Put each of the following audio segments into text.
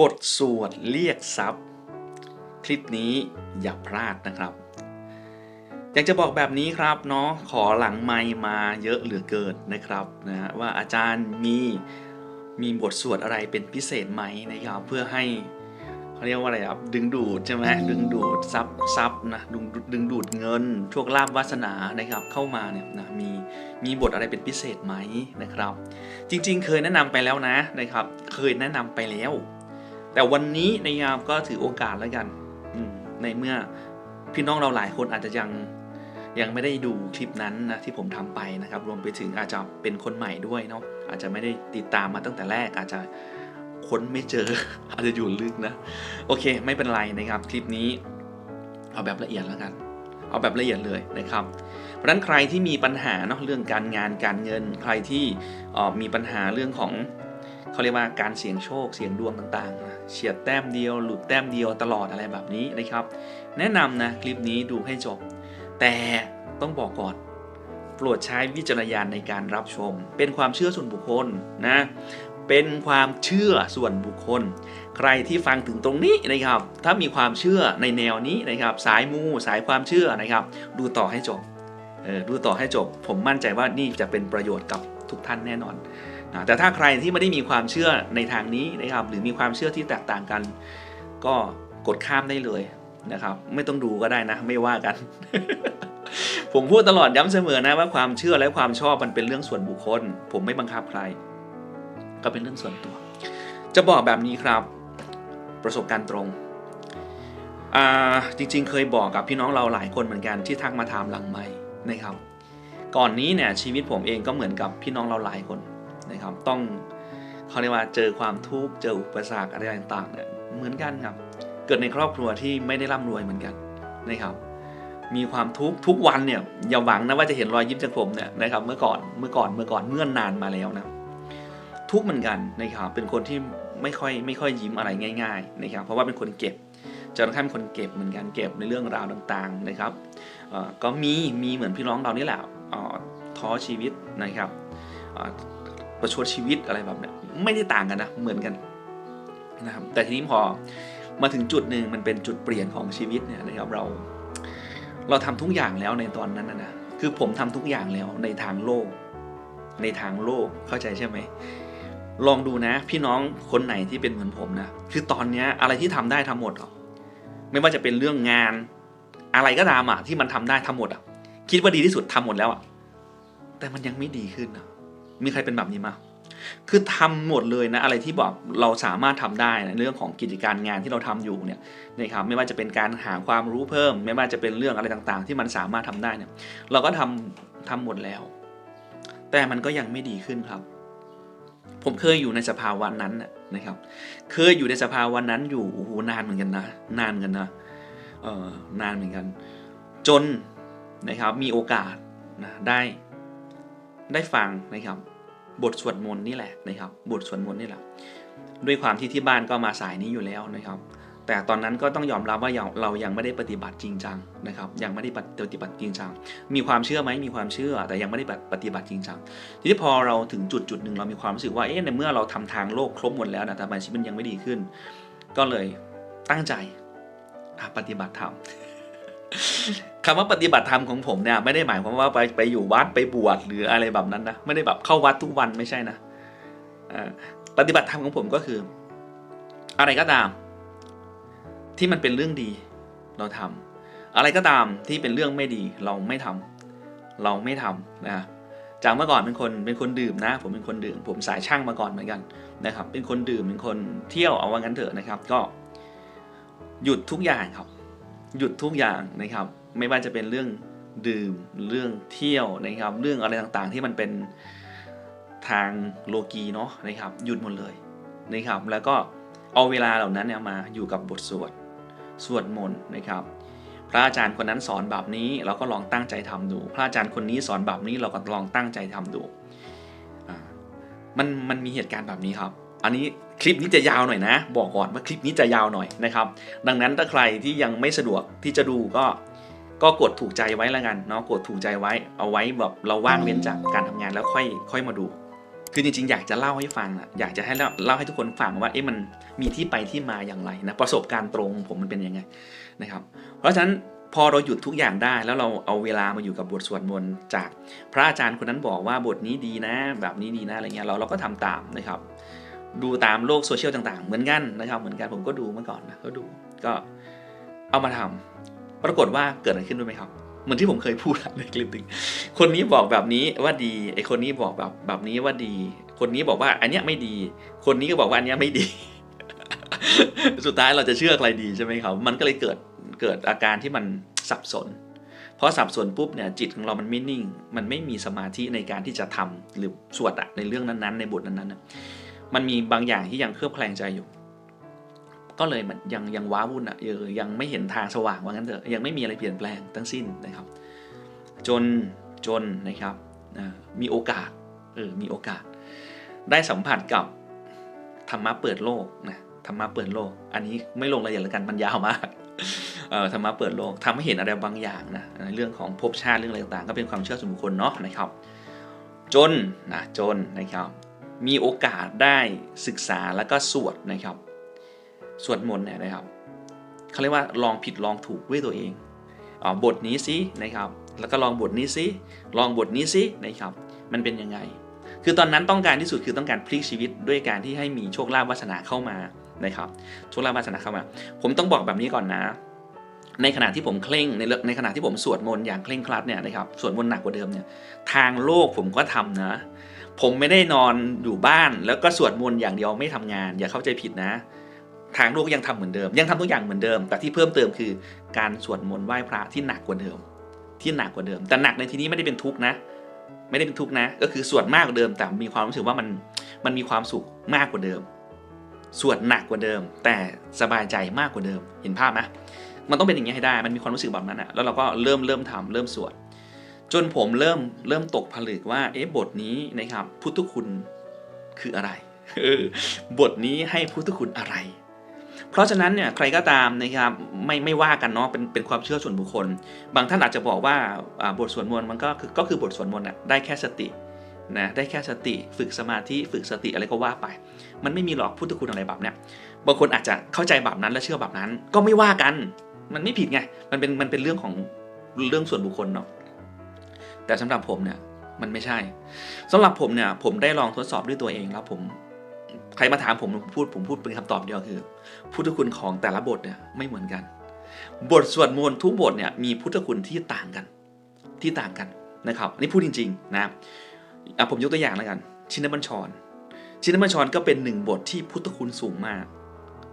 บทสวดเรียกทรัพย์ คลิปนี้อย่าพลาดนะครับ อยากจะบอกแบบนี้ครับเนาะขอหลังไมค์มาเยอะเหลือเกินนะครับนะฮะว่าอาจารย์มีมีบทสวดอะไรเป็นพิเศษไหมนะครับเพื่อให้เขาเรียกว่าอะไรครับดึงดูดใช่ไหมดึงดูดทรัพย์ทรัพย์นะดึงดึงดูดเงินโชคลาภวาสนานะครับเข้ามาเนี่ยนะมีมีบทอะไรเป็นพิเศษไหมนะครับ จริง ๆ เคยแนะนำไปแล้วนะนะครับ เคยแนะนำไปแล้ว แต่วันนี้ในะครับก็ถือโอกาสแล้วกันในเมื่อพี่น้องเราหลายคนอาจจะยังยังไม่ได้ดูคลิปนั้นนะที่ผมทำไปนะครับ รวมไปถึงอาจจะเป็นคนใหม่ด้วยเนาะอาจจะไม่ได้ติดตามมาตั้งแต่แรก อาจจะค้นไม่เจอ อาจจะอยู่ลึกนะ โอเค ไม่เป็นไรนะครับคลิปนี้เอาแบบละเอียดแล้วกัน เอาแบบละเอียดเลยนะครับ เพราะนั้นใครที่มีปัญหาเนาะเรื่องการงานการเงิน ใครที่ออมีปัญหาเรื่องของ เขาเรียกว่าการเสี่ยงโชคเสี่ยงดวงต่างๆ เฉียดแต้มเดียว หลุดแต้มเดียวตลอดอะไรแบบนี้นะครับ แนะนำนะคลิปนี้ดูให้จบ แต่ต้องบอกก่อนโปรดใช้วิจารณญาณในการรับชม เป็นความเชื่อส่วนบุคคลนะ เป็นความเชื่อส่วนบุคคล ใครที่ฟังถึงตรงนี้นะครับ ถ้ามีความเชื่อในแนวนี้นะครับ สายมูสายความเชื่อนะครับ ดูต่อให้จบ เออ ดูต่อให้จบ ผมมั่นใจว่านี่จะเป็นประโยชน์กับทุกท่านแน่นอน นะแต่ถ้าใครที่ไม่ได้มีความเชื่อในทางนี้นะครับ หรือมีความเชื่อที่แตกต่างกัน ก็กดข้ามได้เลยนะครับ ไม่ต้องดูก็ได้นะ ไม่ว่ากัน ผมพูดตลอดย้ำเสมอนะว่าความเชื่อและความชอบมันเป็นเรื่องส่วนบุคคล ผมไม่บังคับใคร ก็เป็นเรื่องส่วนตัว จะบอกแบบนี้ครับ ประสบการณ์ตรงจริงๆ เคยบอกกับพี่น้องเราหลายคนเหมือนกันที่ทักมาถามหลังไม่นะครับ ก่อนนี้เนี่ยชีวิตผมเองก็เหมือนกับพี่น้องเราหลายคน นะครับต้องเขาเรียกว่าเจอความทุกข์เจออุปสรรคอะไรต่างๆเนี่ยเหมือนกันครับ เกิดในครอบครัวที่ไม่ได้ร่ำรวยเหมือนกันนะครับ มีความทุกข์ทุกวันเนี่ยอย่าหวังนะว่าจะเห็นรอยยิ้มจากผมเนี่ยนะครับเมื่อก่อนเมื่อก่อนเมื่อก่อนเมื่อนานมาแล้วนะทุกเหมือนกันนะครับเป็นคนที่ไม่ค่อยไม่ค่อยยิ้มอะไรง่ายๆนะครับเพราะว่าเป็นคนเก็บจะค่อนข้างเป็นคนเก็บเหมือนกันเก็บในเรื่องราวต่างๆนะครับก็มีมีเหมือนพี่น้องเรานี่แหละท้อชีวิตนะครับ ประชดชีวิตอะไรแบบเนี้ยไม่ได้ต่างกันนะเหมือนกันนะครับแต่ทีนี้พอมาถึงจุดหนึ่งมันเป็นจุดเปลี่ยนของชีวิตเนี่ยนะครับเรา เราทำทุกอย่างแล้วในตอนนั้นนะคือผมทำทุกอย่างแล้วในทางโลก ในทางโลกเข้าใจใช่ไหมลองดูนะ พี่น้องคนไหนที่เป็นเหมือนผมนะคือตอนเนี้ยอะไรที่ทำได้ทำหมดหรอกไม่ว่าจะเป็นเรื่องงาน อะไรก็ตามอะที่มันทำได้ทำหมดอะคิดว่าดีที่สุดทำหมดแล้วอะแต่มันยังไม่ดีขึ้นอะ มีใครเป็นแบบนี้มาคือทำหมดเลยนะอะไรที่บอกเราสามารถทำได้ในเรื่องของกิจการงานที่เราทำอยู่เนี่ยนะครับไม่ว่าจะเป็นการหาความรู้เพิ่ม ไม่ว่าจะเป็นเรื่องอะไรต่างๆ ที่มันสามารถทำได้เนี่ยเราก็ทำทำหมดแล้ว แต่มันก็ยังไม่ดีขึ้นครับ ผมเคยอยู่ในสภาวะนั้นนะนะครับ เคยอยู่ในสภาวะนั้นอยู่โอ้โหนานเหมือนกันนะ นานเหมือนกันนะเออนานเหมือนกัน จนนะครับมีโอกาสนะได้ ได้ฟังนะครับ บทสวดมนต์นี่แหละนะครับ บทสวดมนต์นี่แหละ ด้วยความที่ที่บ้านก็มาสายนี้อยู่แล้วนะครับ แต่ตอนนั้นก็ต้องยอมรับว่าเรายังไม่ได้ปฏิบัติจริงจังนะครับ ยังไม่ได้ปฏิบัติจริงจัง มีความเชื่อไหมมีความเชื่อ แต่ยังไม่ได้ปฏิบัติจริงจัง ทีนี้พอเราถึงจุดจุดหนึ่งเรามีความรู้สึกว่า เอ๊ะ ในเมื่อเราทำทางโลกครบหมดแล้วนะแต่ทำไมชีวิตมันยังไม่ดีขึ้น ก็เลยตั้งใจปฏิบัติธรรม คำว่าปฏิบัติธรรมของผมเนี่ยไม่ได้หมายความว่าไปไปอยู่วัดไปบวชหรืออะไรแบบนั้นนะไม่ได้แบบเข้าวัดทุกวันไม่ใช่นะปฏิบัติธรรมของผมก็คือ อะไรก็ตาม ที่มันเป็นเรื่องดี เราทำอะไรก็ตามที่เป็นเรื่องไม่ดี เราไม่ทำเราไม่ทำนะจากเมื่อก่อนเป็นคนเป็นคนดื่มนะ ผมเป็นคนดื่ม ผมสายช่างมาก่อนเหมือนกันนะครับ เป็นคนดื่มเป็นคนเที่ยวเอาว่างั้นเถอะนะครับ ก็ หยุดทุกอย่างครับ หยุดทุกอย่างนะครับ ไม่ว่าจะเป็นเรื่องดื่มเรื่องเที่ยวนะครับ เรื่องอะไรต่างๆที่มันเป็นทางโลกีเนาะนะครับ หยุดหมดเลยนะครับ แล้วก็เอาเวลาเหล่านั้นเนี่ยมาอยู่กับบทสวดสวดมนต์นะครับ พระอาจารย์คนนั้นสอนแบบนี้เราก็ลองตั้งใจทำดู พระอาจารย์คนนี้สอนแบบนี้เราก็ลองตั้งใจทำดูมันมันมีเหตุการณ์แบบนี้ครับ อันนี้คลิปนี้จะยาวหน่อยนะ บอกก่อนว่าคลิปนี้จะยาวหน่อยนะครับ ดังนั้นถ้าใครที่ยังไม่สะดวกที่จะดูก็ก็กดถูกใจไว้แล้วกันเนาะกดถูกใจไว้ เอาไว้แบบเราว่างเว้นจากการทำงานแล้วค่อยค่อยมาดู คือจริงๆ อยากจะเล่าให้ฟังอะอยากจะให้เล่าลาให้ทุกคนฟังว่าเอ๊ะมันมีที่ไปที่มาอย่างไรนะประสบการณ์ตรงผมมันเป็นยังไงนะครับ เพราะฉะนั้นพอเราหยุดทุกอย่างได้แล้วเราเอาเวลามาอยู่กับบทสวดมนต์จากพระอาจารย์คนนั้นบอกว่าบทนี้ดีนะ แบบนี้ดีนะอะไรเงี้ยเราเราก็ทำตามนะครับ ดูตามโลกโซเชียลต่างๆ เหมือนกันนะครับ เหมือนกันผมก็ดูเมื่อก่อนนะก็ดูก็เอามาทำปรากฏว่าเกิดอะไรขึ้นรู้ไหมครับ เหมือนที่ผมเคยพูดในคลิปหนึงคนนี้บอกแบบนี้ว่าดีไอคนนี้บอกแบบแบบนี้ว่าดี คนนี้บอกว่าอันเนี้ยไม่ดี คนนี้ก็บอกว่าอันเนี้ยไม่ดี สุดท้ายเราจะเชื่อใครดีใช่ไหมครับ มันก็เลยเกิดเกิดอาการที่มันสับสนเพราะสับสนปุ๊บเนี่ยจิตของเรามันไม่นิ่ง มันไม่มีสมาธิในการที่จะทำหรือสวดอะในเรื่องนั้นๆ ในบทนั้นๆ มันมีบางอย่างที่ยังเคลือบแคลงใจอยู่ ก็เลยมันยังยังว้าวุ่นอะเออยังไม่เห็นทางสว่างว่างั้นเถอะยังไม่มีอะไรเปลี่ยนแปลงทั้งสิ้นนะครับ จนจนนะครับมีโอกาสเออมีโอกาส ได้สัมผัสกับธรรมะเปิดโลกนะธรรมะเปิดโลก อันนี้ไม่ลงรายละเอียดแล้วกันมันยาวมากเอ่อธรรมะเปิดโลกทำให้เห็นอะไรบางอย่างนะเรื่องของภพชาติเรื่องอะไรต่างๆ ก็เป็นความเชื่อส่วนบุคคลเนาะนะครับ จนนะจนนะครับ มีโอกาสได้ศึกษาแล้วก็สวดนะครับ สวดมนต์เนี่ยนะครับเขาเรียกว่าลองผิดลองถูกด้วยตัวเองอ๋อบทนี้สินะครับ แล้วก็ลองบทนี้สิลองบทนี้สินะครับ มันเป็นยังไง คือตอนนั้นต้องการที่สุดคือต้องการพลิกชีวิตด้วยการที่ให้มีโชคลาภวาสนาเข้ามานะครับโชคลาภวาสนาเข้ามา ผมต้องบอกแบบนี้ก่อนนะ ในขณะที่ผมเคร่งในเรื่องในขณะที่ผมสวดมนต์อย่างเคร่งครัดเนี่ยนะครับสวดมนต์หนักกว่าเดิมเนี่ยทางโลกผมก็ทำนะ ผมไม่ได้นอนอยู่บ้าน แล้วก็สวดมนต์อย่างเดียวไม่ทำงาน อย่าเข้าใจผิดนะ ทางลกก็ยังทำเหมือนเดิม ยังทำทุกอย่างเหมือนเดิม แต่ที่เพิ่มเติมคือการสวดมนต์ไหว้พระที่หนักกว่าเดิม ที่หนักกว่าเดิม แต่หนักในที่นี้ไม่ได้เป็นทุกนะ ไม่ได้เป็นทุกนะ ก็คือสวดมากกว่าเดิม แต่มีความรู้สึกว่ามันมันมีความสุขมากกว่าเดิมสวดหนักกว่าเดิม แต่สบายใจมากกว่าเดิมเห็นภาพไหมมันต้องเป็นอย่างนี้ให้ได้ มันมีความรู้สึกแบบนั้นอะแล้วเราก็เริ่มเริ่มทำเริ่มสวด จนผมเริ่มเริ่มตกผลึกว่าเอ๊ะบทนี้นะครับ พุทธคุณคืออะไรบทนี้ให้พุทธคุณอะไร เพราะฉะนั้นเนี่ยใครก็ตามนะครับไม่ไม่ว่ากันเนาะเป็นเป็นความเชื่อส่วนบุคคล บางท่านอาจจะบอกว่าอ่าบทสวดมนต์มันก็คือก็คือบทสวดมนต์อะได้แค่สตินะได้แค่สติฝึกสมาธิฝึกสติอะไรก็ว่าไป มันไม่มีหรอกพุทธคุณอะไรแบบเนี้ยบางคนอาจจะเข้าใจแบบนั้นและเชื่อแบบนั้น ก็ไม่ว่ากัน มันไม่ผิดไงมันเป็นมันเป็นเรื่องของเรื่องส่วนบุคคลเนาะ แต่สำหรับผมเนี่ยมันไม่ใช่สำหรับผมเนี่ยผมได้ลองทดสอบด้วยตัวเองแล้วผม ใครมาถามผมผมพูดผมพูดเป็นคำตอบเดียวคือ พุทธคุณของแต่ละบทเนี่ยไม่เหมือนกัน บทสวดมนต์ทุกบทเนี่ยมีพุทธคุณที่ต่างกัน ที่ต่างกันนะครับนนี่พูดจริงๆนะอะผมยกตัวอย่างแล้วกัน ชินบัญชร ชินบัญชรก็เป็นหนึ่งบทที่พุทธคุณสูงมาก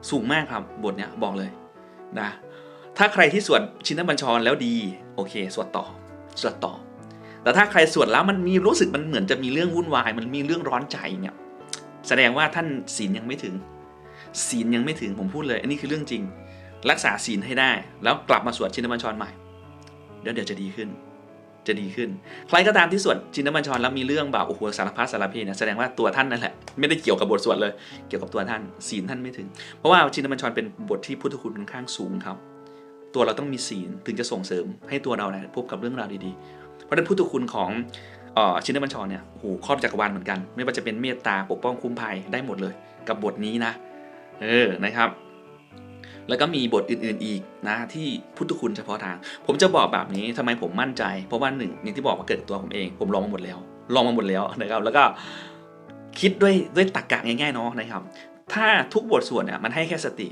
สูงมากครับบทเนี้ยบอกเลยนะถ้าใครที่สวดชินบัญชรแล้วดี โอเค สวดต่อ สวดต่อ แต่ถ้าใครสวดแล้วมันมีรู้สึกมันเหมือนจะมีเรื่องวุ่นวาย มันมีเรื่องร้อนใจเนี่ยแสดงว่าท่านศีลยังไม่ถึง ศีลยังไม่ถึงผมพูดเลย อันนี้คือเรื่องจริง รักษาศีลให้ได้ แล้วกลับมาสวดชินบัญชรใหม่เดี๋ยวเดี๋ยวจะดีขึ้น จะดีขึ้น ใครก็ตามที่สวดชินบัญชรแล้วมีเรื่องแบบโอ้โหสารพัดสารเพเนี่ยแสดงว่าตัวท่านนั่นแหละไม่ได้เกี่ยวกับบทสวดเลย เกี่ยวกับตัวท่านศีลท่านไม่ถึง เพราะว่าชินบัญชรเป็นบทที่พุทธคุณค่อนข้างสูงครับ ตัวเราต้องมีศีลถึงจะส่งเสริมให้ตัวเราเนี่ยพบกับเรื่องราวดีๆ เพราะนั้นพุทธคุณของออชินบัญชรเนี่ยโอ้โหครอบจักรวาลเหมือนกัน ไม่ว่าจะเป็นเมตตาปกป้องคุ้มภัยได้หมดเลย กับบทนี้นะ เออนะครับ แล้วก็มีบทอื่นๆอีกนะที่พุทธคุณเฉพาะทาง ผมจะบอกแบบนี้ทำไมผมมั่นใจ เพราะว่าหนึ่งอย่างที่บอกมาเกิดตัวผมเอง ผมลองมาหมดแล้ว ลองมาหมดแล้วนะครับ แล้วก็คิดด้วยด้วยตรรกะง่ายๆเนาะนะครับ ถ้าทุกบทสวดเนี่ยมันให้แค่สติ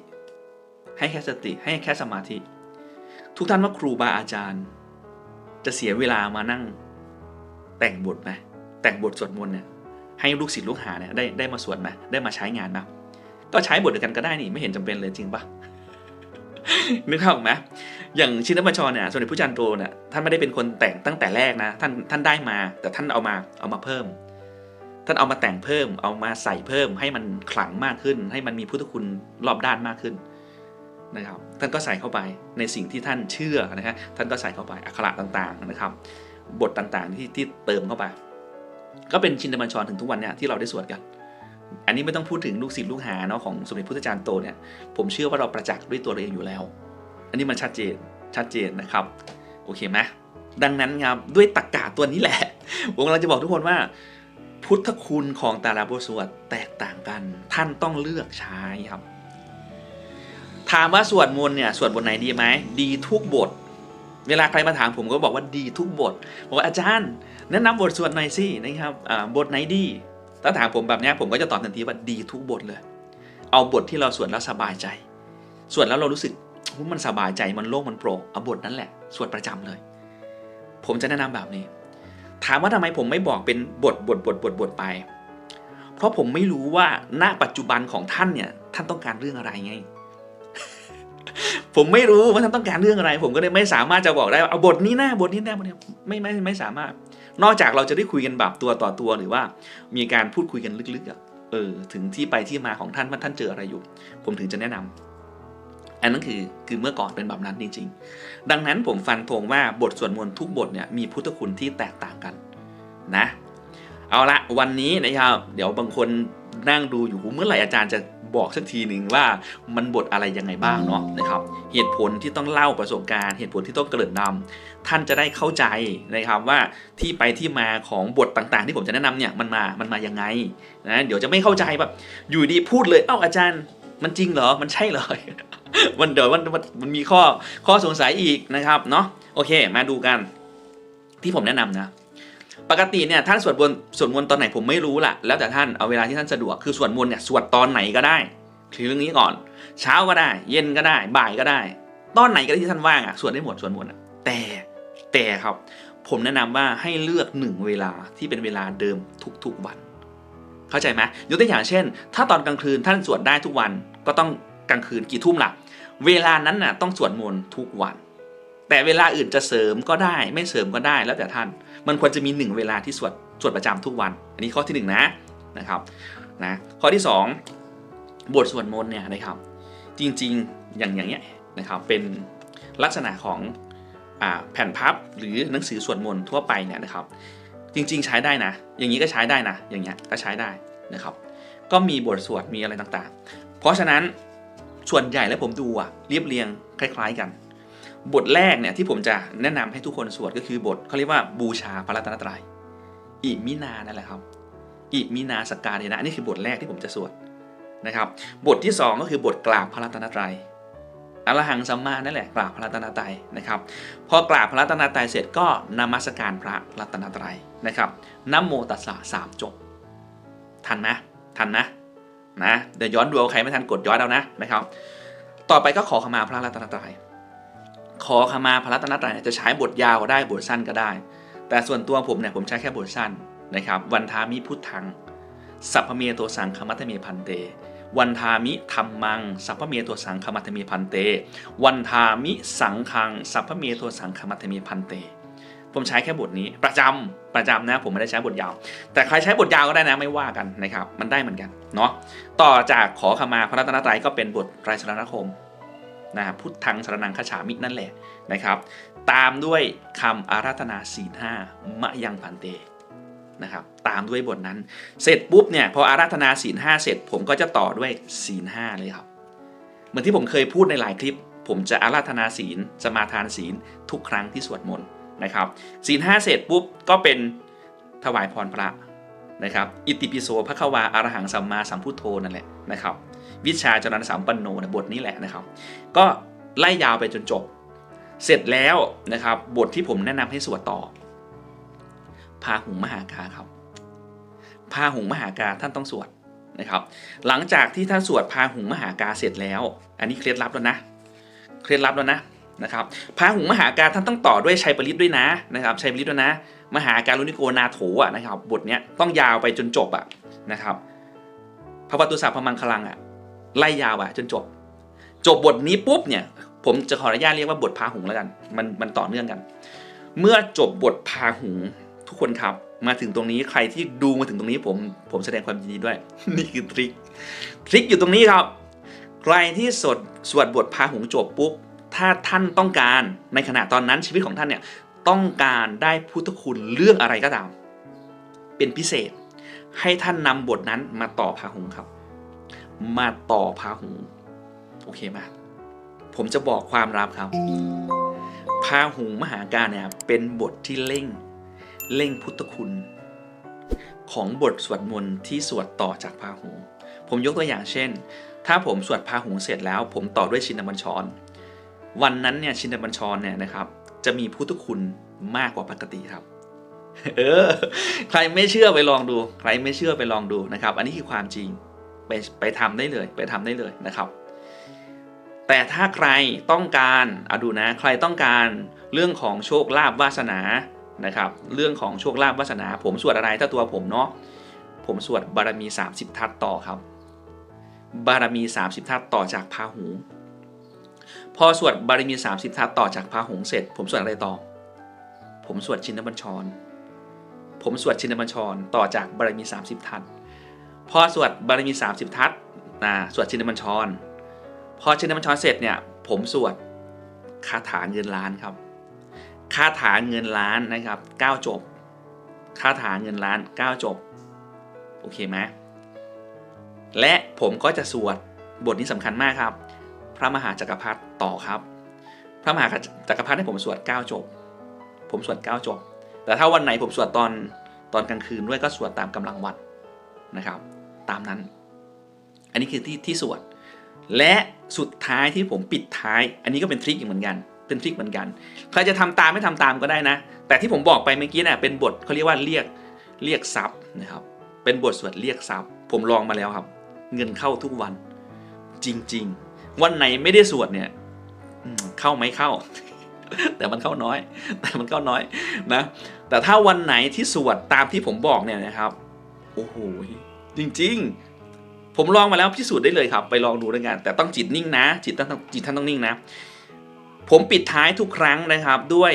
ให้แค่สติ ให้แค่สมาธิ ทุกท่านว่าครูบาอาจารย์ จะเสียเวลามานั่ง แต่งบทไหมแต่งบทสวดมนต์เนี่ยให้ลูกศิษย์ลูกหาเนี่ยได้ได้มาสวดไหมได้มาใช้งานไหมก็ใช้บทเดียวกันก็ได้นี่ไม่เห็นจำเป็นเลยจริงปะนึกภาพออกไหมอย่างชินบัญชรเนี่ยสมเด็จพระจันโตเนี่ยท่านไม่ได้เป็นคนแต่งตั้งแต่แรกนะท่านท่านได้มา แต่ท่านเอามาเอามาเพิ่ม ท่านเอามาแต่งเพิ่ม เอามาใส่เพิ่มให้มันขลังมากขึ้น ให้มันมีพุทธคุณรอบด้านมากขึ้น นะครับท่านก็ใส่เข้าไปในสิ่งที่ท่านเชื่อนะฮะท่านก็ใส่เข้าไปอักขระต่างๆนะครับ บทต่างๆที่ที่เติมเข้าไป ก็เป็นชินบัญชรถึงทุกวันเนี่ยที่เราได้สวดกัน อันนี้ไม่ต้องพูดถึงลูกศิษย์ลูกหาเนาะของสมเด็จพุทธจารย์โตเนี่ยผมเชื่อว่าเราประจักษ์ด้วยตัวเราเองอยู่แล้ว อันนี้มันชัดเจนชัดเจนนะครับโอเคไหมดังนั้นครับด้วยตรรกกะตัวนี้แหละผมกำลังจะบอกทุกคนว่า พุทธคุณของแต่ละบทสวดแตกต่างกัน ท่านต้องเลือกใช้ครับ ถามว่าสวดมนต์เนี่ยสวดบทไหนดีไหมดีทุกบท เวลาใครมาถามผมก็บอกว่าดีทุกบทบอกว่าอาจารย์แนะนำบทสวดหน่อยสินะครับบทไหนดีถ้าถามผมแบบนี้ผมก็จะตอบทันทีว่าดีทุกบทเลย เอาบทที่เราสวดแล้วสบายใจ สวดแล้วเรารู้สึกว่ามันสบายใจมันโล่งมันโปร่งเอาบทนั้นแหละสวดประจำเลย ผมจะแนะนำแบบนี้ ถามว่าทำไมผมไม่บอกเป็นบทบทบทบทบทไป เพราะผมไม่รู้ว่าณปัจจุบันของท่านเนี่ยท่านต้องการเรื่องอะไรไง ผมไม่รู้ว่าท่านต้องการเรื่องอะไร ผมก็เลยไม่สามารถจะบอกได้ว่าเอาบทนี้นะบทนี้นะบทนี้ไม่ไม่ไม่สามารถ นอกจากเราจะได้คุยกันแบบตัวต่อตัวหรือว่า มีการพูดคุยกันลึกๆอะเออถึงที่ไปที่มาของท่านว่าท่านเจออะไรอยู่ ผมถึงจะแนะนำอันนั้นคือคือเมื่อก่อนเป็นแบบนั้นจริง ๆ ดังนั้นผมฟันธงว่าบทสวดมนต์ทุกบทเนี่ยมีพุทธคุณที่แตกต่างกันนะ เอาละวันนี้นะครับเดี๋ยวบางคนนั่งดูอยู่เมื่อไหร่อาจารย์จะ บอกสักทีหนึ่งว่ามันบทอะไรยังไงบ้างเนาะนะครับ เหตุผลที่ต้องเล่าประสบการณ์ เหตุผลที่ต้องเกริ่นนำท่านจะได้เข้าใจนะครับว่าที่ไปที่มาของบทต่างๆ ที่ผมจะแนะนำเนี่ยมันมามันมายังไงนะเดี๋ยวจะไม่เข้าใจแบบอยู่ดีพูดเลยเอ้าอาจารย์ มันจริงเหรอมันใช่เหรอมันเดี๋ยวมันมันมันมีข้อข้อสงสัยอีกนะครับเนาะโอเค มาดูกันที่ผมแนะนำนะ ปกติเนี่ยท่านสวดมนต์สวดมนต์ตอนไหนผมไม่รู้ล่ะ แล้วแต่ท่านเอาเวลาที่ท่านสะดวกคือสวดมนต์เนี่ยสวดตอนไหนก็ได้คลีเรื่องนี้ก่อน เช้าก็ได้ เย็นก็ได้ บ่ายก็ได้ ตอนไหนก็ได้ที่ท่านว่างอะสวดได้หมดสวดมนต์อะแต่แต่ครับ ผมแนะนำว่าให้เลือกหนึ่งเวลาที่เป็นเวลาเดิมทุกๆวัน เข้าใจไหมยกตัวอย่างเช่น ถ้าตอนกลางคืนท่านสวดได้ทุกวันก็ต้องกลางคืนกี่ทุ่มล่ะ เวลานั้นน่ะต้องสวดมนต์ทุกวัน แต่เวลาอื่นจะเสริมก็ได้ ไม่เสริมก็ได้แล้วแต่ท่าน มันควรจะมีหนึ่งเวลาที่สวดสวดประจำทุกวัน อันนี้ข้อที่หนึ่งนะนะครับนะข้อที่สองบทสวดมนต์เนี่ยนะครับ จริงๆอย่างอย่างเงี้ยนะครับเป็นลักษณะของอแผ่นพับหรือหนังสือสวดมนต์ทั่วไปเนี่ยนะครับ จริง ๆ ใช้ได้นะ อย่างนี้ก็ใช้ได้นะ อย่างเงี้ยก็ใช้ได้นะครับ ก็มีบทสวดมีอะไรต่างๆ เพราะฉะนั้นส่วนใหญ่แล้วผมดูอะเรียบเรียงคล้าย ๆ กัน บทแรกเนี่ยที่ผมจะแนะนำให้ทุกคนสวดก็คือบทเขาเรียกว่าบูชาพระรัตนตรัยอิมินานั่นแหละครับอิมินาสกการเดนะนี่คือบทแรกที่ผมจะสวดนะครับ บทที่สองก็คือบทกราบพระรัตนตรัยอรหังสัมมานั่นแหละกราบพระรัตนตรัยนะครับ พอกราบพระรัตนตรัยเสร็จก็นมัสการพระรัตนตรัยนะครับนโมตัสสะสามจบทันไหมทันนะนะเดี๋ยวย้อนดูเอาใครไม่ทันกดย้อนเอานะนะครับ ต่อไปก็ขอขมาพระรัตนตรัย ขอขมาพระรัตนตรัยเนี่ยจะใช้บทยาวก็ได้บทสั้นก็ได้ แต่ส่วนตัวผมเนี่ยผมใช้แค่บทสั้นนะครับวันทามิพุทธังสัพพเมโตสังคมัตเมพันเต วันทามิธรรมัง สัพพเมโตสังคมัตเมพันเต วันทามิสังคัง สัพพเมโตสังคมัตเมพันเต ผมใช้แค่บทนี้ประจำประจำนะผมไม่ได้ใช้บทยาว แต่ใครใช้บทยาวก็ได้นะไม่ว่ากันนะครับมันได้เหมือนกันเนาะต่อจากขอขมาพระรัตนตรัยก็เป็นบทไตรสรณคม นะพุทธังสรนังคฉามินั่นแหละนะครับ ตามด้วยคำอาราธนาศีลห้ามะยังพันเตนะครับตามด้วยบทนั้น เสร็จปุ๊บเนี่ยพออาราธนาศีลห้าเสร็จ ผมก็จะต่อด้วยศีลห้าเลยครับ เหมือนที่ผมเคยพูดในหลายคลิป ผมจะอาราธนาศีล สมาทานศีลทุกครั้งที่สวดมนต์นะครับศีลห้าเสร็จปุ๊บก็เป็นถวายพรพระ นะครับอิติปิโสพระควาอารหังสัมมาสัมพุทโธนั่นแหละนะครับวิชาจรณะสัมปันโนนะบทนี้แหละนะครับ ก็ไล่ยาวไปจนจบ เสร็จแล้วนะครับบทที่ผมแนะนำให้สวดต่อ พาหุงมหากาครับ พาหุงมหากาท่านต้องสวดนะครับ หลังจากที่ท่านสวดพาหุงมหากาเสร็จแล้ว อันนี้เคล็ดลับแล้วนะ เคล็ดลับแล้วนะ นะครับพาหุงมหาการท่านต้องต่อด้วยชัยปริตด้วยนะนะครับชัยปริตด้วยนะ มหาการุณิโกนาโถอะนะครับบทเนี้ยต้องยาวไปจนจบอะนะครับพระวัตุสาพมังคลังอะไล่ยาวอะจนจบ จบบทนี้ปุ๊บเนี่ยผมจะขออนุญาตเรียกว่าบทพาหุงแล้วกันมันมันต่อเนื่องกัน เมื่อจบบทพาหุงทุกคนครับมาถึงตรงนี้ใครที่ดูมาถึงตรงนี้ผมผมแสดงความยินดีด้วย นี่คือทริคทริคอยู่ตรงนี้ครับ ใครที่สวดสวดบทพาหุงจบปุ๊บ ถ้าท่านต้องการในขณะตอนนั้นชีวิตของท่านเนี่ยต้องการได้พุทธคุณเรื่องอะไรก็ตาม เป็นพิเศษ ให้ท่านนำบทนั้นมาต่อพาหุงครับ มาต่อพาหุงโอเคไหมผมจะบอกความลับครับ พาหุงมหาการเนี่ยเป็นบทที่เร่งเร่งพุทธคุณ ของบทสวดมนต์ที่สวดต่อจากพาหูผมยกตัวอย่างเช่น ถ้าผมสวดพาหูเสร็จแล้ว ผมต่อด้วยชินบัญชร วันนั้นเนี่ยชินบัญชรเนี่ยนะครับ จะมีพุทธคุณมากกว่าปกติครับ เออ ใครไม่เชื่อไปลองดู ใครไม่เชื่อไปลองดูนะครับ อันนี้คือความจริงไปไปทำได้เลย ไปทำได้เลยนะครับ แต่ถ้าใครต้องการเอาดูนะ ใครต้องการเรื่องของโชคลาภวาสนานะครับ เรื่องของโชคลาภวาสนา ผมสวดอะไรถ้าตัวผมเนาะผมสวดบารมี 30 ทัศต่อครับ บารมี 30 ทัศต่อจากพาหู พอสวดบารมี 30 ทัศต่อจากพาหูเสร็จ ผมสวดอะไรต่อ ผมสวดชินบัญชร ผมสวดชินบัญชรต่อจากบารมี 30 ทัศพอสวดบารมี 30 ทัศนะสวดชินบัญชร พอชินบัญชรเสร็จเนี่ยผมสวดคาถาเงินล้านครับคาถาเงินล้านนะครับ 9 จบคาถาเงินล้าน 9 จบ โอเคไหมและผมก็จะสวดบทนี้สำคัญมากครับ พระมหาจักรพรรดิ ต่อครับ พระมหาจักรพรรดิให้ผมสวด9จบ ผมสวด9จบ แต่ถ้าวันไหนผมสวดตอนตอนกลางคืนด้วยก็สวดตามกำลังวัดนะครับ ตามนั้น อันนี้คือที่ที่สวด และสุดท้ายที่ผมปิดท้าย อันนี้ก็เป็นทริคอีกเหมือนกัน เป็นทริคเหมือนกัน ใครจะทำตามไม่ทำตามก็ได้นะ แต่ที่ผมบอกไปเมื่อกี้เนี่ยเป็นบทเขาเรียกว่าเรียกเรียกทรัพย์นะครับ เป็นบทสวดเรียกทรัพย์ ผมลองมาแล้วครับ เงินเข้าทุกวันจริง ๆ วันไหนไม่ได้สวดเนี่ย เข้าไหมเข้า แต่มันเข้าน้อย แต่มันเข้าน้อยนะ แต่ถ้าวันไหนที่สวดตามที่ผมบอกเนี่ยนะครับโอ้โหจริง ๆ ผมลองมาแล้วพิสูจน์ได้เลยครับ ไปลองดูด้วยกันแต่ต้องจิตนิ่งนะ จิตท่านต้องจิตท่านต้องนิ่งนะ ผมปิดท้ายทุกครั้งนะครับด้วย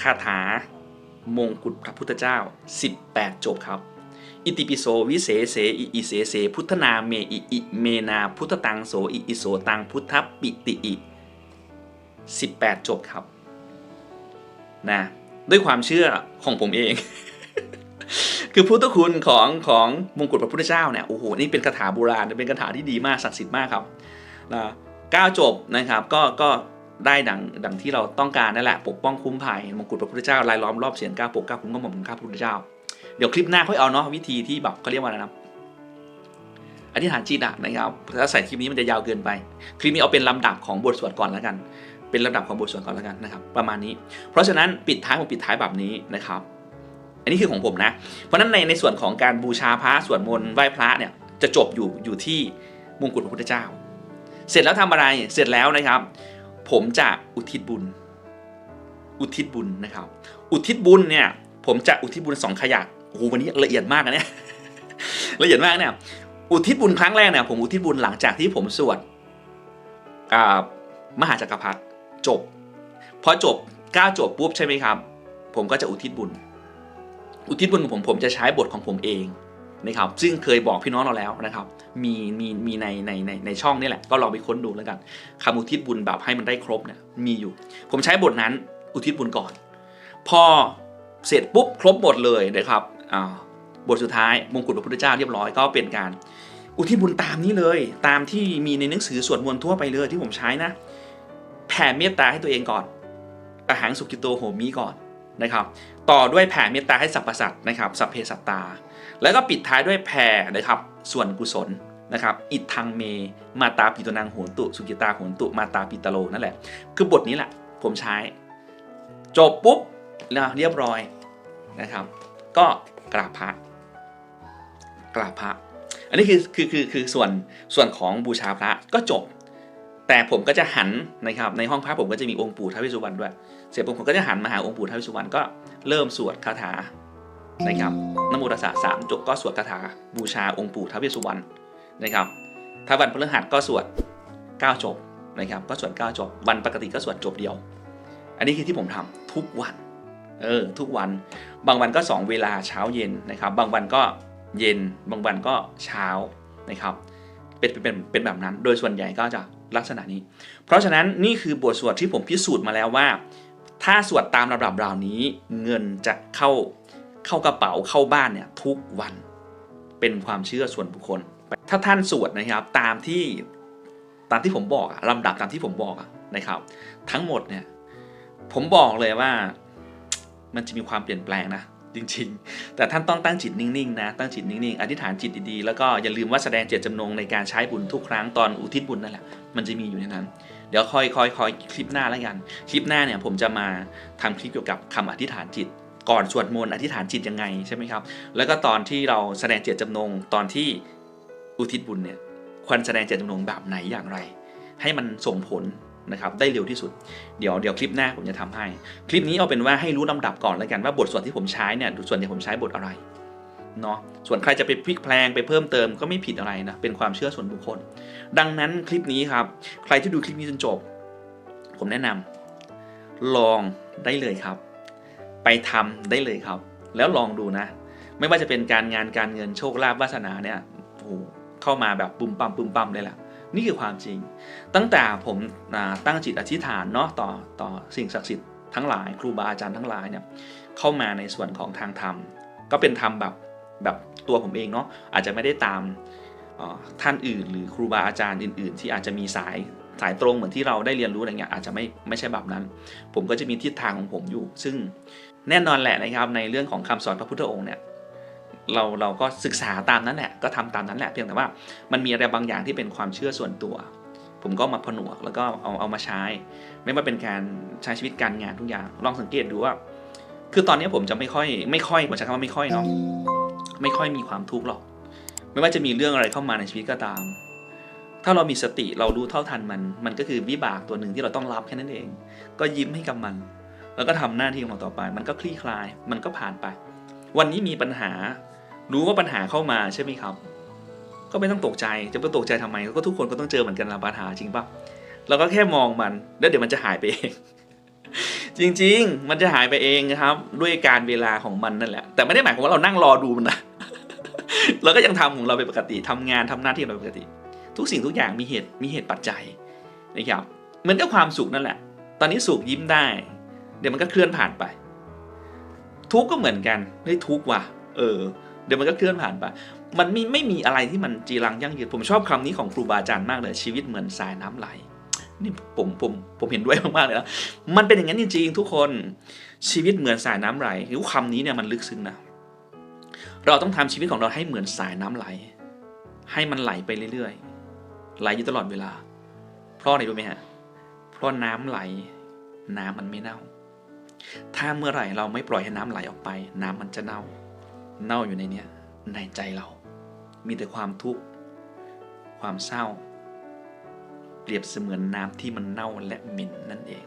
คาถามงกุฎพระพุทธเจ้า 18 จบครับ อิติปิโสวิเศษเสอิอิเสเสพุทธนาเมอิอิเมนาพุทธตังโสอิอิโสตังพุทธปิติอิ18 จบครับนะด้วยความเชื่อของผมเอง คือพุทธคุณของของมงกุฎพระพุทธเจ้าเนี่ยโอ้โหนี่เป็นคาถาโบราณเป็นคาถาที่ดีมากศักดิ์สิทธิ์มากครับนะเก้าจบนะครับก็ก็ได้ดังดังที่เราต้องการนั่นแหละปกป้องคุ้มภัยมงกุฎพระพุทธเจ้าลายล้อมรอบเสียนเก้าปกเก้าคุ้มกระหม่อมข้าพระพุทธเจ้า เดี๋ยวคลิปหน้าค่อยเอาเนาะวิธีที่แบบเขาเรียกว่าอะไรนะอธิษฐานจิตอะนะครับถ้าใส่คลิปนี้มันจะยาวเกินไป คลิปนี้เอาเป็นลำดับของบทสวดก่อนแล้วกัน เป็นลำดับของบทสวดก่อนแล้วกันนะครับ ประมาณนี้ เพราะฉะนั้นปิดท้ายผมปิดท้ายแบบนี้นะครับ อันนี้คือของผมนะ เพราะฉะนั้นในในส่วนของการบูชาพระสวดมนต์ไหว้พระเนี่ยจะจบอยู่อยู่ที่มงกุฎพระพุทธเจ้า เสร็จแล้วทำอะไรเสร็จแล้วนะครับ ผมจะอุทิศบุญ อุทิศบุญนะครับ อุทิศบุญเนี่ยผมจะอุทิศบุญสองขยัก โอ้โหวันนี้ละเอียดมากนะเนี่ยละเอียดมากเนี่ยอุทิศบุญครั้งแรกเนี่ยผมอุทิศบุญหลังจากที่ผมสวดมหาจักรพรรดิจบพอจบก้าวจบปุ๊บใช่ไหมครับ ผมก็จะอุทิศบุญ อุทิศบุญของผมผมจะใช้บทของผมเองนะครับ ซึ่งเคยบอกพี่น้องเราแล้วนะครับ มีมีมีในในในในช่องนี่แหละก็ลองไปค้นดูแล้วกันคำอุทิศบุญแบบให้มันได้ครบเนี่ยมีอยู่ ผมใช้บทนั้นอุทิศบุญก่อน พอเสร็จปุ๊บครบหมดเลยนะครับ บทสุดท้ายมงกุฎพระพุทธเจ้าเรียบร้อยก็เป็นการ อุทิศบุญตามนี้เลย ตามที่มีในหนังสือสวดมนต์ทั่วไปเลยที่ผมใช้นะแผ่เมตตาให้ตัวเองก่อนอหังสุกิโตโหมีก่อนนะครับ ต่อด้วยแผ่เมตตาให้สรรพสัตว์นะครับสัพเพสัตตา แล้วก็ปิดท้ายด้วยแผ่นะครับส่วนกุศลนะครับอิทังเม มาตาปิตนังโหนตุ สุกิตาโหนตุ มาตาปิตโลนั่นแหละ คือบทนี้แหละผมใช้ จบปุ๊บนะเรียบร้อยนะครับ ก็ กราบพระกราบพระ อันนี้คือคือคือคือส่วนส่วนของบูชาพระก็จบ แต่ผมก็จะหันนะครับในห้องพระผมก็จะมีองค์ปู่ท้าวเวสสุวรรณด้วย เสร็จปุ๊บผมก็จะหันมาหาองค์ปู่ท้าวเวสสุวรรณก็เริ่มสวดคาถานะครับนโมตัสสะสามจบก็สวดคาถาบูชาองค์ปู่ท้าวเวสสุวรรณนะครับถ้าวันพฤหัสก็สวด9จบนะครับก็สวด9จบวันปกติก็สวดจบเดียว อันนี้คือที่ผมทำทุกวัน เออทุกวันบางวันก็ 2 เวลาเช้าเย็นนะครับ บางวันก็เย็น บางวันก็เช้านะครับ เป็นเป็นเป็นแบบนั้น โดยส่วนใหญ่ก็จะลักษณะนี้ เพราะฉะนั้นนี่คือบทสวดที่ผมพิสูจน์มาแล้วว่า ถ้าสวดตามระดับเหล่านี้เงินจะเข้าเข้ากระเป๋าเข้าบ้านเนี่ยทุกวันเป็นความเชื่อส่วนบุคคล ถ้าท่านสวดนะครับตามที่ตามที่ผมบอกอะลำดับตามที่ผมบอกอะนะครับ ทั้งหมดเนี่ยผมบอกเลยว่า มันจะมีความเปลี่ยนแปลงนะจริงๆ แต่ท่านต้องตั้งจิตนิ่งๆนะ ตั้งจิตนิ่งๆ อธิษฐานจิตดีๆ แล้วก็อย่าลืมว่าแสดงเจตจำนงในการใช้บุญทุกครั้งตอนอุทิศบุญนั่นแหละ มันจะมีอยู่ในนั้น เดี๋ยวคอยคอยคอยคลิปหน้าแล้วกัน คลิปหน้าเนี่ยผมจะมาทำคลิปเกี่ยวกับคำอธิษฐานจิต ก่อนสวดมนต์อธิษฐานจิตยังไงใช่ไหมครับ แล้วก็ตอนที่เราแสดงเจตจำนงตอนที่อุทิศบุญเนี่ย ควรแสดงเจตจำนงแบบไหนอย่างไร ให้มันส่งผล นะครับได้เร็วที่สุด เดี๋ยวเดี๋ยวคลิปหน้าผมจะทำให้ คลิปนี้เอาเป็นว่าให้รู้ลำดับก่อนแล้วกันว่าบทสวดที่ผมใช้เนี่ยส่วนใหญ่ผมใช้บทอะไรเนาะส่วนใครจะไปพลิกแพลงไปเพิ่มเติมก็ไม่ผิดอะไรนะเป็นความเชื่อส่วนบุคคล ดังนั้นคลิปนี้ครับใครที่ดูคลิปนี้จนจบ ผมแนะนำลองได้เลยครับ ไปทำได้เลยครับ แล้วลองดูนะ ไม่ว่าจะเป็นการงานการเงินโชคลาภวาสนาเนี่ยโอ้โหเข้ามาแบบปุ่มปั๊มปุ่มปั๊มเลยแหละ นี่คือความจริง ตั้งแต่ผมตั้งจิตอธิษฐานเนาะต่อต่อสิ่งศักดิ์สิทธิ์ทั้งหลายครูบาอาจารย์ทั้งหลายเนี่ยเข้ามาในส่วนของทางธรรม ก็เป็นธรรมแบบแบบตัวผมเองเนาะอาจจะไม่ได้ตามท่านอื่น หรือครูบาอาจารย์อื่น ๆ ที่อาจจะมีสายสายตรงเหมือนที่เราได้เรียนรู้อะไรเงี้ยอาจจะไม่ไม่ใช่แบบนั้น ผมก็จะมีทิศทางของผมอยู่ ซึ่งแน่นอนแหละนะครับในเรื่องของคำสอนพระพุทธองค์เนี่ย เราเราก็ศึกษาตามนั้นแหละก็ทำตามนั้นแหละเพียงแต่ว่ามันมีอะไรบางอย่างที่เป็นความเชื่อส่วนตัว ผมก็มาผนวกแล้วก็เอาเอามาใช้ ไม่ว่าเป็นการใช้ชีวิตการงานทุกอย่างลองสังเกตดูว่า คือตอนนี้ผมจะไม่ค่อยไม่ค่อยผมใช้คำว่าไม่ค่อยเนาะไม่ค่อยมีความทุกข์หรอก ไม่ว่าจะมีเรื่องอะไรเข้ามาในชีวิตก็ตาม ถ้าเรามีสติเรารู้เท่าทันมัน มันก็คือวิบากตัวหนึ่งที่เราต้องรับแค่นั้นเอง ก็ยิ้มให้กับมัน แล้วก็ทำหน้าที่ของเราต่อไป มันก็คลี่คลาย มันก็ผ่านไป วันนี้มีปัญหา รู้ว่าปัญหาเข้ามาใช่ไหมครับ ก็ไม่ต้องตกใจจะไปตกใจทำไมก็ทุกคนก็ต้องเจอเหมือนกันละปัญหาจริงปะเราก็แค่มองมันแล้วเดี๋ยวมันจะหายไปเองจริง ๆ มันจะหายไปเองนะครับ ด้วยการเวลาของมันนั่นแหละ แต่ไม่ได้หมายความว่าเรานั่งรอดูมันนะเราก็ยังทำของเราเป็นปกติทำงานทำหน้าที่ของเราเป็นปกติ ทุกสิ่งทุกอย่างมีเหตุมีเหตุปัจจัยนะครับเหมือนกับความสุขนั่นแหละ ตอนนี้สุขยิ้มได้ เดี๋ยวมันก็เคลื่อนผ่านไป ทุกข์ก็เหมือนกันเฮ้ยทุกข์ว่ะ เออ เดี๋ยวมันก็เคลื่อนผ่านไป มันไม่ไม่มีอะไรที่มันจีรังยั่งยืน ผมชอบคำนี้ของครูบาอาจารย์มากเลย ชีวิตเหมือนสายน้ำไหล นี่ผมผมผมเห็นด้วยมากๆเลยนะ มันเป็นอย่างนั้นจริงๆทุกคน ชีวิตเหมือนสายน้ำไหลหรือคำนี้เนี่ยมันลึกซึ้งนะ เราต้องทำชีวิตของเราให้เหมือนสายน้ำไหล ให้มันไหลไปเรื่อยๆ ไหลอยู่ตลอดเวลา เพราะอะไรรู้ไหมฮะ เพราะน้ำไหล น้ำมันไม่เน่า ถ้าเมื่อไหร่เราไม่ปล่อยให้น้ำไหลออกไป น้ำมันจะเน่า เน่าอยู่ในเนี้ยในใจเรา มีแต่ความทุกข์ความเศร้า เปรียบเสมือนน้ำที่มันเน่าและเหม็นนั่นเอง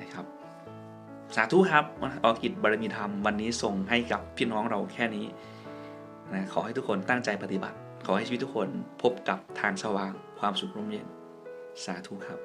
นะครับ สาธุครับออกิจบารมีธรรมวันนี้ส่งให้กับพี่น้องเราแค่นี้นะขอให้ทุกคนตั้งใจปฏิบัติ ขอให้ชีวิตทุกคนพบกับทางสว่างความสุขร่มเย็น สาธุครับ